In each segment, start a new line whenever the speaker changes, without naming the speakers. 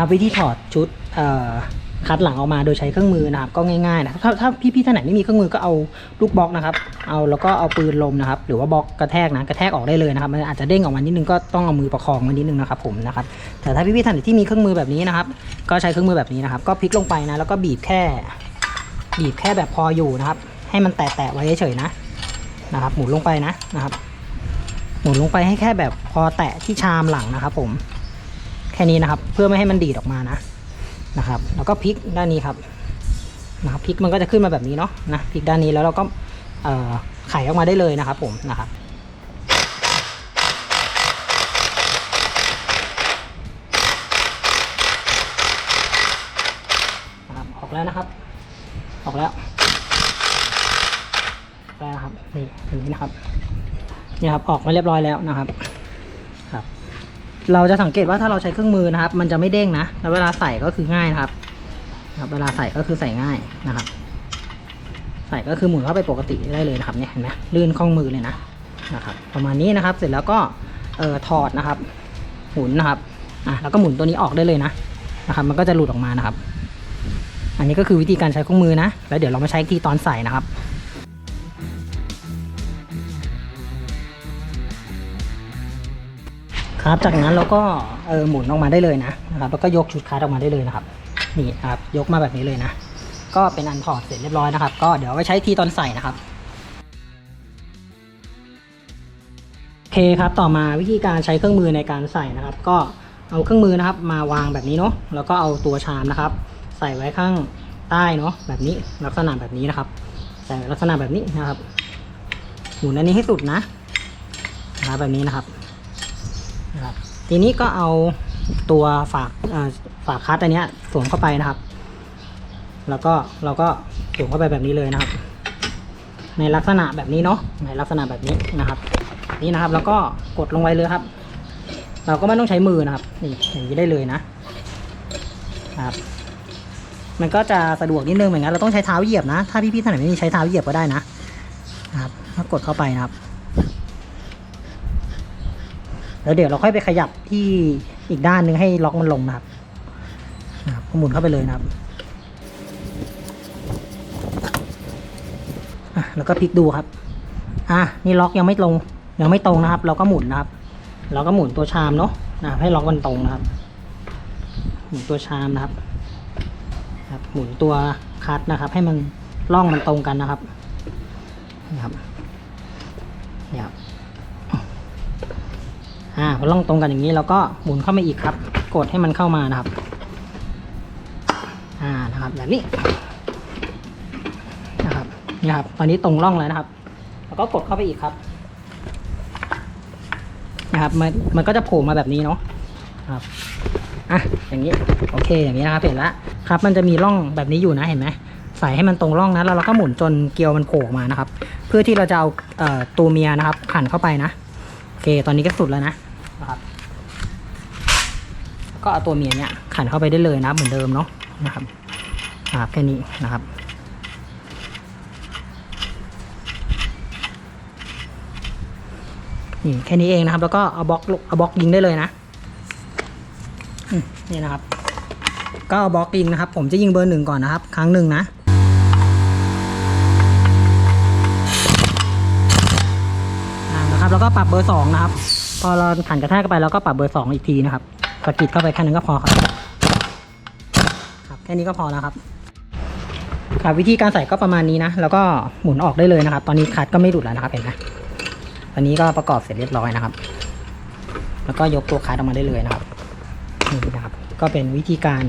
ครับวิธีถอดชุดคัดหลังออกมาโดยใช้เครื่องมือนะครับ ก็ง่ายๆนะครับถ้าถ้าพี่ๆท่านไหนไม่มีเครื่องมือก็เอาลูกบล็อกนะครับ เอาแล้วก็เอาปืนลมนะครับ หรือว่าบล็อกกระแทกนะกระแทกออกได้เลยนะครับมันอาจจะเด้งออกมานิดนึงก็ต้องเอามือประคองมันนิดนึงนะครับผมนะครับแต่ถ้าพี่ๆท่านไหนที่มีเครื่องมือแบบนี้นะครับ ก็ใช้เครื่องมือแบบนี้นะครับ ก็พลิกลงไปนะแล้วก็บีบแค่ บีบแค่แบบพออยู่นะครับ ให้มันแตะๆไว้เฉยๆนะนะครับ หมุนลงไปนะนะครับ หมุนลงไปให้แค่แบบพอแตะที่ชามหลังนะครับ ผม ค่นี้นะครับ เพื่อไม่ให้มันดีดออกมานะนะครับ แล้วก็พลิกด้านนี้ครับนะครับพลิกมันก็จะขึ้นมาแบบนี้เนาะนะพลิกด้านนี้แล้วเราก็เอ่อไขออกมาได้เลยนะครับ ผมนะครับออกแล้วนะครับ ออกแล้วแล้วครับนี่อย่างนี้นะครับนี่ครับออกมาเรียบร้อยแล้วนะครับ เราจะสังเกตว่าถ้าเราใช้เครื่องมือนะครับ มันจะไม่เด้งนะแล้วเวลาใส่ก็คือง่ายนะครับครับเวลาใส่ก็คือใส่ง่ายนะครับ ใส่ก็คือหมุนเข้าไปปกติได้เลยนะครับเนี่ยเห็นไหมลื่นคล่องมือเลยนะนะครับ ประมาณนี้นะครับ เสร็จแล้วก็เอ่อถอดนะครับ หมุนนะครับอะแล้วก็หมุนตัวนี้ออกได้เลยนะนะครับ มันก็จะหลุดออกมานะครับ อันนี้ก็คือวิธีการใช้เครื่องมือนะ แล้วเดี๋ยวเรามาใช้อีกทีตอนใส่นะครับ ครับ จากนั้นเราก็เออหมุนออกมาได้เลยนะนะครับแล้วก็ยกชุดคัสออกมาได้เลยนะครับนี่นะครับยกมาแบบนี้เลยนะ ก็เป็นอันถอดเสร็จเรียบร้อยนะครับ ก็เดี๋ยวไว้ใช้ทีตอนใส่นะครับโอเคครับต่อมาวิธีการใช้เครื่องมือในการใส่นะครับ ก็เอาเครื่องมือนะครับ มาวางแบบนี้เนาะแล้วก็เอาตัวชามนะครับ ใส่ไว้ข้างใต้เนาะแบบนี้ลักษณะแบบนี้นะครับใส่ลักษณะแบบนี้นะครับหมุนอันนี้ให้สุดนะนะแบบนี้นะครับ นะครับ ทีนี้ก็เอาตัวฝากฝากคัสอันนี้สวมเข้าไปนะครับ แล้วก็เราก็สวมเข้าไปแบบนี้เลยนะครับ ในลักษณะแบบนี้เนาะในลักษณะแบบนี้นะครับ นี่นะครับแล้วก็กดลงไปเลยครับ เราก็ไม่ต้องใช้มือนะครับ นี่อย่างนี้ได้เลยนะครับมันก็จะสะดวกนิดนึงเหมือนกันเราต้องใช้เท้าเหยียบนะ ถ้าพี่ๆท่านไหนไม่มีใช้เท้าเหยียบก็ได้นะ นะครับก็กดเข้าไปนะครับ แล้วเดี๋ยวเราค่อยไปขยับที่อีกด้านหนึ่งให้ล็อกมันลงนะครับนะครับหมุนเข้าไปเลยนะครับอะแล้วก็พลิกดูครับ อะนี่ล็อกยังไม่ลงยังไม่ตรงนะครับ เราก็หมุนนะครับ เราก็หมุนตัวชามเนาะนะครับให้ล็อกมันตรงนะครับ หมุนตัวชามนะครับครับหมุนตัวคัดนะครับ ให้มันล่องมันตรงกันนะครับนี่ครับนี่ครับ อ่าพอล่องตรงกันอย่างนี้เราก็หมุนเข้ามาอีกครับ กดให้มันเข้ามานะครับ อ่านะครับแบบนี้นะครับนี่ครับตอนนี้ตรงร่องแล้วนะครับ แล้วก็กดเข้าไปอีกครับนะครับมันมันก็จะโผล่มาแบบนี้เนาะครับอะอย่างนี้โอเคอย่างนี้นะครับเห็นล้วครับ มันจะมีร่องแบบนี้อยู่นะเห็นไหมใส่ให้มันตรงร่องนะแล้วเราก็หมุนจนเกลียวมันโผล่มานะครับ เพื่อที่เราจะเอาเอ่อตัวเมียนะครับขันเข้าไปนะโอเค ตอนนี้ก็สุดแล้วนะ นะครับก็เอาตัวเมียเนี่ยขันเข้าไปได้เลยนะเหมือนเดิมเนาะนะครับครับแค่นี้นะครับนี่แค่นี้เองนะครับ แล้วก็เอาบล็อกเอาบล็อกยิงได้เลยนะนี่นะครับ ก็เอาบล็อกยิงนะครับ ผมจะยิงเบอร์หนึ่งก่อนนะครับ ครั้งหนึ่งนะนะครับแล้วก็ปรับเบอร์สองนะครับ พอเราขันกระแทกเข้าไปแล้วก็ปรับเบอร์สองอีกทีนะครับสะกิดเข้าไปแค่นั้นก็พอครับครับแค่นี้ก็พอแล้วครับครับวิธีการใส่ก็ประมาณนี้นะ แล้วก็หมุนออกได้เลยนะครับ ตอนนี้คัดก็ไม่หลุดแล้วนะครับเห็นไหมตอนนี้ก็ประกอบเสร็จเรียบร้อยนะครับ แล้วก็ยกตัวคัดออกมาได้เลยนะครับนี่นะครับ ก็เป็นวิธีการ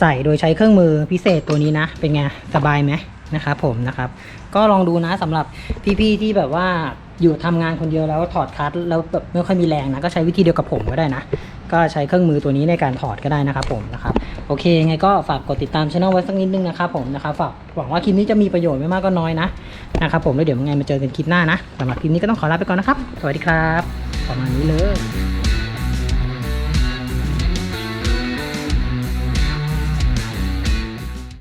ใส่โดยใช้เครื่องมือพิเศษตัวนี้นะ เป็นไงสบายไหมนะครับผมนะครับ ก็ลองดูนะสำหรับพี่ๆที่แบบว่า อยู่ทำงานคนเดียวแล้วถอดคัดแล้วแบบไม่ค่อยมีแรงนะก็ใช้วิธีเดียวกับผมก็ได้นะ ก็ใช้เครื่องมือตัวนี้ในการถอดก็ได้นะครับผมนะครับโอเคไงก็ฝากกดติดตามช่องไว้สักนิดนึงนะครับผมนะครับฝากหวังว่าคลิปนี้จะมีประโยชน์ไม่มากก็น้อยนะนะครับผมแล้วเดี๋ยวยังไงมาเจอกันคลิปหน้านะสำหรับคลิปนี้ก็ต้องขอลาไปก่อนนะครับ สวัสดีครับ ประมาณนี้เลย